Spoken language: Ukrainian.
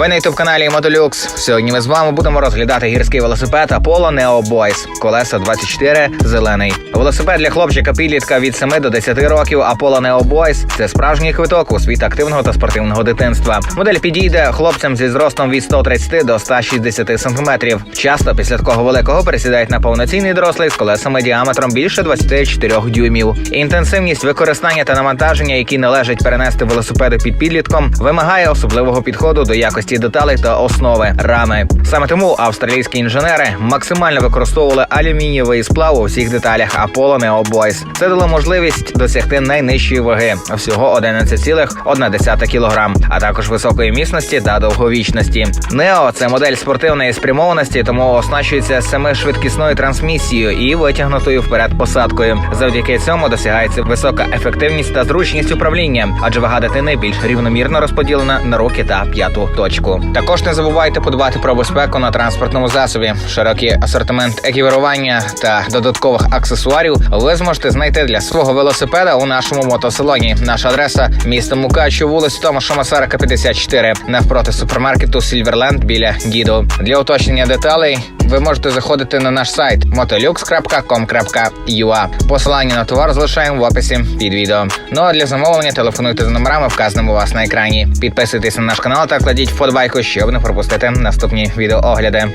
Ви на ютуб каналі Мотолюкс. Сьогодні ми з вами будемо розглядати гірський велосипед Apollo Neo Boys. Колеса 24, зелений. Велосипед для хлопчика підлітка від 7 до 10 років Apollo Neo Boys – це справжній квиток у світ активного та спортивного дитинства. Модель підійде хлопцям зі зростом від 130 до 160 сантиметрів. Часто після такого великого пересідають на повноцінний дорослий з колесами діаметром більше 24 дюймів. Інтенсивність використання та навантаження, які належить перенести велосипеди під підлітком, вимагає особливого підходу до якості деталей та основи рами. Саме тому австралійські інженери максимально використовували алюмінієвий сплав у всіх деталях Apollo Neo Boys. Це дало можливість досягти найнижчої ваги всього 11,1 кг, а також високої міцності та довговічності. Neo – це модель спортивної спрямованості, тому оснащується семишвидкісною трансмісією і витягнутою вперед посадкою. Завдяки цьому досягається висока ефективність та зручність управління, адже вага дитини більш рівномірно розподілена на руки та п'яту точку. Також не забувайте подбати про безпеку на транспортному засобі. Широкий асортимент екіпірування та додаткових аксесуарів ви зможете знайти для свого велосипеда у нашому мотосалоні. Наша адреса місто Мукачу, вулиця Томаша Масарика, 54, навпроти супермаркету Сільверленд біля Діду. Для уточнення деталей ви можете заходити на наш сайт motolux.com.ua. Посилання на товар залишаємо в описі під відео. Ну а для замовлення телефонуйте за номерами, вказаними у вас на екрані. Підписуйтесь на наш канал та кладіть вподобайку, щоб не пропустити наступні відеоогляди.